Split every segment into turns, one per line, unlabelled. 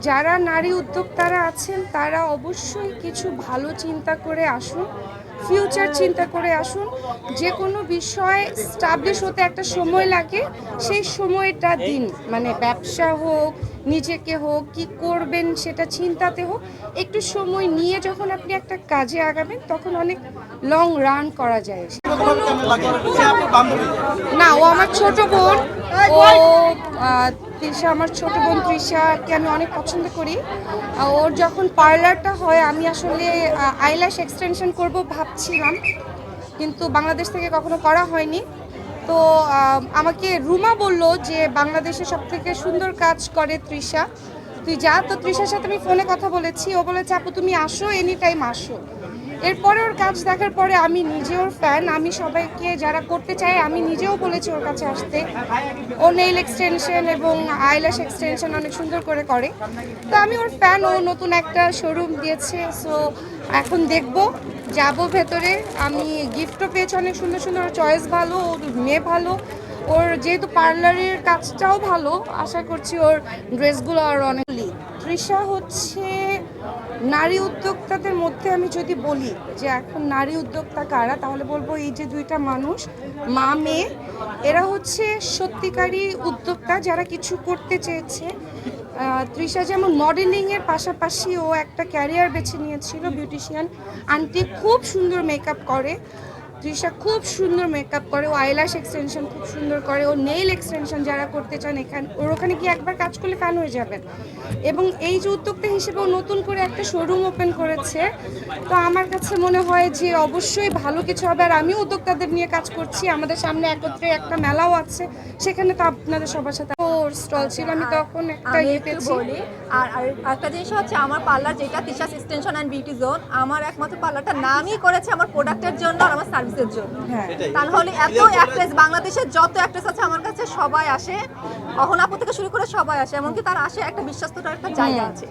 যারা নারী উদ্যোক্তারা আছেন তারা অবশ্যই কিছু ভালো চিন্তা করে আসুন ফিউচার চিন্তা করে আসুন। যে কোনো বিষয় স্টাবলিশ হতে একটা সময় লাগে সেই সময়টা দিন। মানে ব্যবসা হোক নিজেকে হোক কি করবেন সেটা চিন্তাতে হোক। একটু সময় নিয়ে যখন আপনি একটা কাজে আগাবেন তখন অনেক লং রান করা যায়। না ও আমার ছোট বোন। ও তৃষা, আমার ছোট বোন তৃষাকে আমি অনেক পছন্দ করি। ওর যখন পার্লারটা হয়, আমি আসলে আইল্যাশ এক্সটেনশন করব ভাবছিলাম, কিন্তু বাংলাদেশ থেকে কখনো করা হয়নি। তো আমাকে রুমা বলল যে, বাংলাদেশে সব থেকে সুন্দর কাজ করে তৃষা। তুই যা। তো তৃষার সাথে আমি ফোনে কথা বলেছি। ও বলেছে, আপু, তুমি আসো এনি টাইম আসো। এরপরে ওর কাজ দেখার পরে আমি নিজে ওর ফ্যান আমি সবাইকে যারা করতে চাই আমি নিজেও বলেছি ওর কাছে আসতে। ও নেইল এক্সটেনশন এবং আইল্যাশ এক্সটেনশন অনেক সুন্দর করে করে। তো আমি ওর ফ্যান ও নতুন একটা শোরুম দিয়েছে সো এখন দেখব। যাব ভেতরে, আমি গিফটও পেয়েছি, অনেক সুন্দর সুন্দর চয়েস ভালো, ওর মেয়ে ভালো ওর যেহেতু পার্লারের কাজটাও ভালো, আশা করছি ওর ড্রেসগুলো আর অনেক তৃষা হচ্ছে নারী উদ্যোক্তাদের মধ্যে আমি যদি বলি যে এখন নারী উদ্যোক্তা কারা, তাহলে বলব এই যে দুইটা মানুষ, মা, মেয়ে, এরা হচ্ছে সত্যিকারী উদ্যোক্তা যারা কিছু করতে চেয়েছে। তৃষা যেমন মডেলিংয়ের পাশাপাশি ও একটা ক্যারিয়ার বেছে নিয়েছিল বিউটিশিয়ান আন্টি খুব সুন্দর মেকআপ করে। তৃষা খুব সুন্দর মেকআপ করে ও আইল্যাশ এক্সটেনশন খুব সুন্দর করে ও নেইল এক্সটেনশন যারা করতে চান এখানে ওর ওখানে গিয়ে একবার কাজ করলে ফ্যান হয়ে যাবেন এবং এই যে উদ্যোক্তা হিসেবে ও নতুন করে একটা শোরুম ওপেন করেছে তো আমার কাছে মনে হয় যে অবশ্যই ভালো কিছু হবে। আর আমিও উদ্যোক্তাদের নিয়ে কাজ করছি আমাদের সামনে একত্রে একটা মেলাও আছে সেখানে তো আপনাদের সবার সাথে ওর স্টল ছিল আমি তখন একটা ইয়ে পেয়েছি।
আর একটা জিনিস হচ্ছে আমার পার্লার যেটা Tisha's extension and beauty zone আমার একমাত্র পার্লারটা নামই করেছে আমার প্রোডাক্টের জন্য আর আমার সার্ভিসের জন্য।
হ্যাঁ।
তাহলে এত অ্যাক্ট্রেস বাংলাদেশের যত অ্যাক্ট্রেস আছে আমার কাছে সবাই আসে। অহনাপু থেকে শুরু করে সবাই আসে। এমনকি তার আসে একটা বিশ্বস্ততার একটা জায়গা আছে।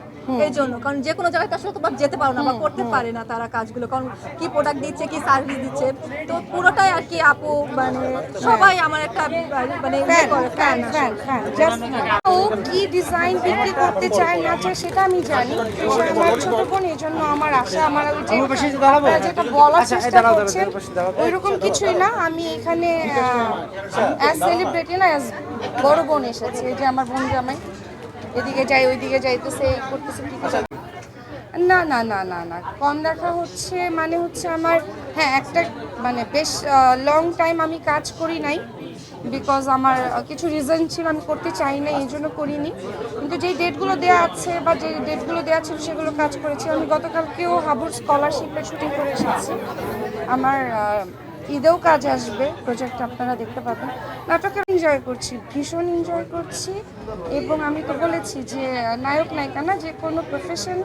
এই জন্য। কারণ যে কোনো জায়গায় সাথে তোমার যেতে পারো না বা করতে পারে না তারা কাজগুলো। কারণ কি প্রোডাক্ট দিচ্ছে কি সার্ভিস দিচ্ছে। তো পুরোটাই আর কি আপু মানে সবাই আমার একটা মানে ইয়ে
ফ্যান
করে
fan
fan
fan fan just ও কি ডিজাইন বিক্রি করতে চায় না চায় সেটা আমি জানি। আমার ছোট বোন এই জন্য আমার আশা আমার যেটা বলার চেষ্টা করছেন ওইরকম কিছুই না আমি এখানে অ্যাজ সেলিব্রিটি না অ্যাজ বড় বোন এসেছে। এই যে আমার বোন জামাই এদিকে যাই ওইদিকে যাইতেছে এই করতেছে কি করতেছে। না না না না না কম দেখা হচ্ছে মানে হচ্ছে আমার হ্যাঁ একটা মানে বেশ লং টাইম আমি কাজ করি নাই। বিকজ আমার কিছু রিজন ছিল, আমি করতে চাই না এই জন্য করিনি। কিন্তু যেই ডেটগুলো দেওয়া আছে বা যে ডেটগুলো দেওয়া ছিল, সেগুলো কাজ করেছি। আমি গতকালকেও হাবুর স্কলারশিপের শুটিং করে এসেছি। আমার ঈদেও কাজ আসবে। প্রজেক্ট আপনারা দেখতে পাবেন। নাটকে এনজয় করছি, ভীষণ এনজয় করছি। এবং আমি তো বলেছি যে নায়ক নায়িকা না, যে কোনো প্রফেশন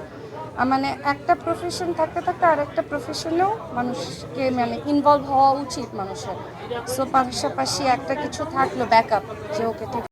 মানে একটা প্রফেশন থাকতে থাকতে আর একটা প্রফেশনেও মানুষকে মানে ইনভলভ হওয়া উচিত মানুষের। সো পাশাপাশি একটা কিছু থাকল ব্যাকআপ যে ওকে ঠিক